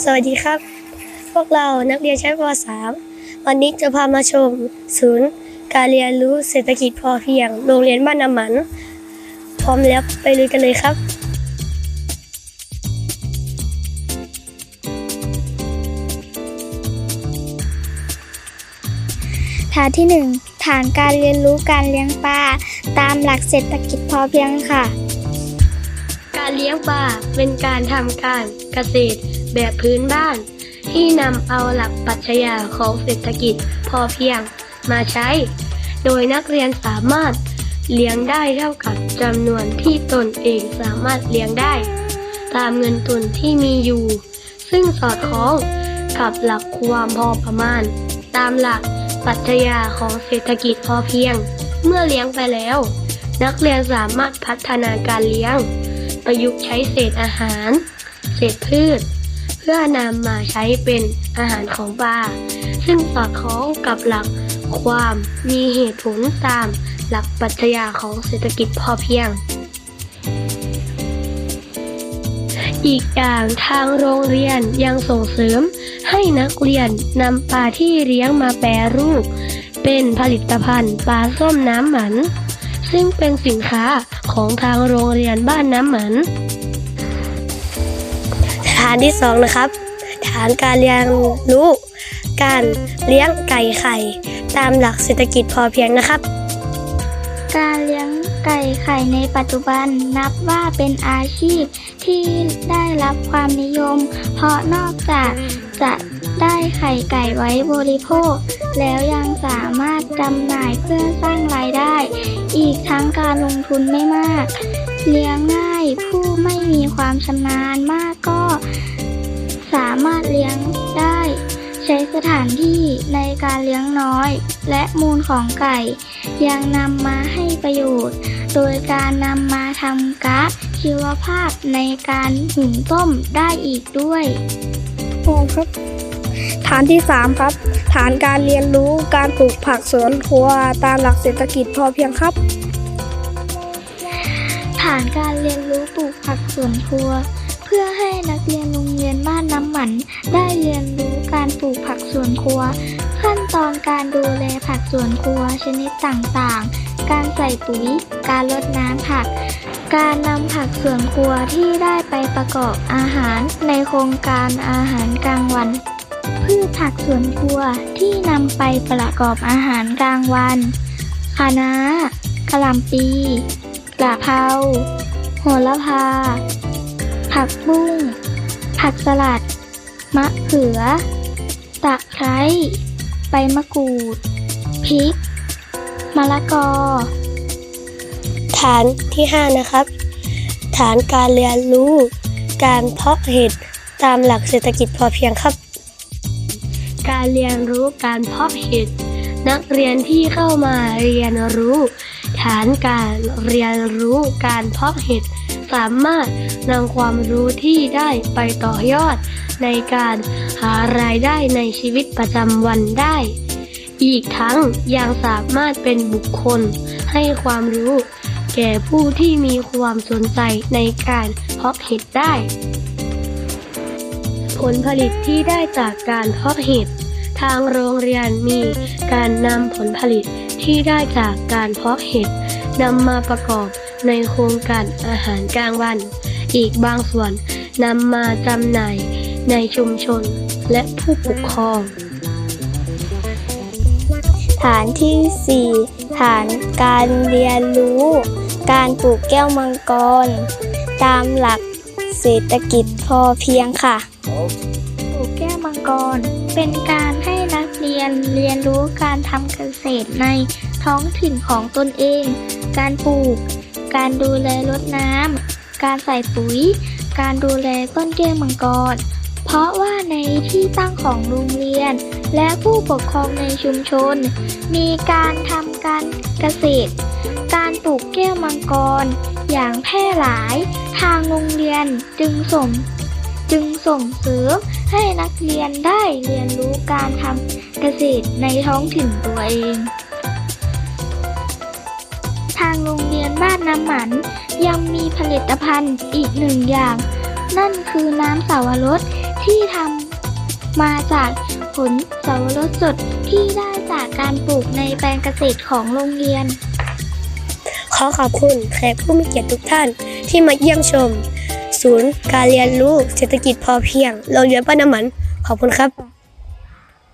สวัสดีครับ พวกเรานักเรียนชั้นป .3 วันนี้จะพามาชม ศูนย์ การเรียนรู้เศรษฐกิจพอเพียง โรงเรียนบ้านน้ำหมัน พร้อมแล้วไปลุยกันเลยครับฐานที่ 1 ฐานการเรียนรู้การเลี้ยงปลาตามหลักเศรษฐกิจพอเพียงค่ะ การเลี้ยงปลาเป็นการทำการเกษตร แบบพื้นบ้าน ที่นำเอาหลักปรัชญาของเศรษฐกิจพอเพียงมาใช้ โดยนักเรียนสามารถเลี้ยงได้เท่ากับจำนวนที่ตนเองสามารถเลี้ยงได้ ตามเงินทุนที่มีอยู่ ซึ่งสอดคล้องกับหลักความพอประมาณ ตามหลักปรัชญาของเศรษฐกิจพอเพียง เมื่อเลี้ยงไปแล้ว นักเรียนสามารถพัฒนาการเลี้ยง ประยุกต์ใช้เศษอาหาร เศษพืช พื่อนำมาใช้เป็นอาหารของปลาซึ่งสอดคล้องกับหลักความมีเหตุผลตามหลักปรัชญาของเศรษฐกิจพอเพียง อีกอย่างทางโรงเรียนยังส่งเสริมให้นักเรียนนำปลาที่เลี้ยงมาแปรรูป เป็นผลิตภัณฑ์ปลาส้มน้ำหมัน ซึ่งเป็นสินค้าของทางโรงเรียนบ้านน้ำหมันานที่สองนะครับ ฐานการเรียนรู้ การเลี้ยงไก่ไข่ ตามหลักเศรษฐกิจพอเพียงนะครับ การเลี้ยงไก่ไข่ในปัจจุบันนับว่าเป็นอาชีพที่ได้รับความนิยม เพราะนอกจากจะได้ไข่ไก่ไว้บริโภค แล้วยังสามารถจำหน่ายเพื่อสร้างรายได้ อีกทั้งการลงทุนไม่มาก เลี้ยงง่าย ผู้ไม่มีความชำนาญมากก็สามารถเลี้ยงได้ ใช้สถานที่ในการเลี้ยงน้อย และมูลของไก่ ยังนำมาให้ประโยชน์ โดยการนำมาทำก๊าซชีวภาพในการหุงต้มได้อีกด้วยโอ้ครับ ฐานที่ 3 ครับ ฐานการเรียนรู้การปลูกผักสวนครัวตามหลักเศรษฐกิจพอเพียงครับ ฐานการเรียนรู้ปลูกผักสวนครัว เพื่อให้นักเรียนโรงเรียนบ้านน้ำหมัน ได้เรียนรู้การปลูกผักสวนครัว ขั้นตอนการดูแลผักสวนครัวชนิดต่างๆ การใส่ปุ๋ย การรดน้ำผัก การนำผักสวนครัวที่ได้ไปประกอบอาหารในโครงการอาหารกลางวัน พืชผักสวนครัวที่นำไปประกอบอาหารกลางวันคะน้ากะหล่ำปี กระเพราโหระพา ผักบุ้ง ผักสลัด มะเขือ ตะไคร้ ใบมะกรูด พริก มะละกอ ฐานที่ 5 นะครับ ฐานการเรียนรู้ การเพาะเห็ดตามหลักเศรษฐกิจพอเพียงครับ การเรียนรู้การเพาะเห็ดนักเรียนที่เข้ามาเรียนรู้ ฐานการเรียนรู้การเพาะเห็ดสามารถนำความรู้ที่ได้ไปต่อยอด ในการหารายได้ในชีวิตประจำวันได้ อีกทั้งยังสามารถเป็นบุคคลให้ความรู้แก่ผู้ที่มีความสนใจในการเพาะเห็ดได้ ผลผลิตที่ได้จากการเพาะเห็ด ทางโรงเรียนมีการนำผลผลิตที่ได้จากการเพาะเห็ดนำมาประกอบในโครงการอาหารกลางวัน อีกบางส่วนนำมาจำหน่ายในชุมชนและผู้ปกครอง ฐานที่ 4 ฐานการเรียนรู้ การปลูกแก้วมังกร ตามหลักเศรษฐกิจพอเพียงค่ะ มังกร เป็นการให้นักเรียนเรียนรู้การทำเกษตรในท้องถิ่นของตนเอง การปลูก การดูแลรดน้ำ การใส่ปุ๋ย การดูแลต้นแก้วมังกร เพราะว่าในที่ตั้งของโรงเรียน และผู้ปกครองในชุมชน มีการทำการเกษตร การปลูกแก้วมังกร อย่างแพร่หลาย ทางโรงเรียนจึงส่งจึงส่งเสริม ให้นักเรียนได้เรียนรู้การทำเกษตรในท้องถิ่นตัวเอง ทางโรงเรียนบ้านน้ำหมันยังมีผลิตภัณฑ์อีกหนึ่งอย่าง นั่นคือน้ำสาวรสที่ทำมาจากผลเสาวรสสดที่ได้จากการปลูกในแปลงเกษตรของโรงเรียน ขอขอบคุณแขกผู้มีเกียรติทุกท่านที่มาเยี่ยมชม ศูนย์การเรียนรู้เศรษฐกิจพอเพียงโรงเรียนป้านน้ำมัน ขอบคุณครับ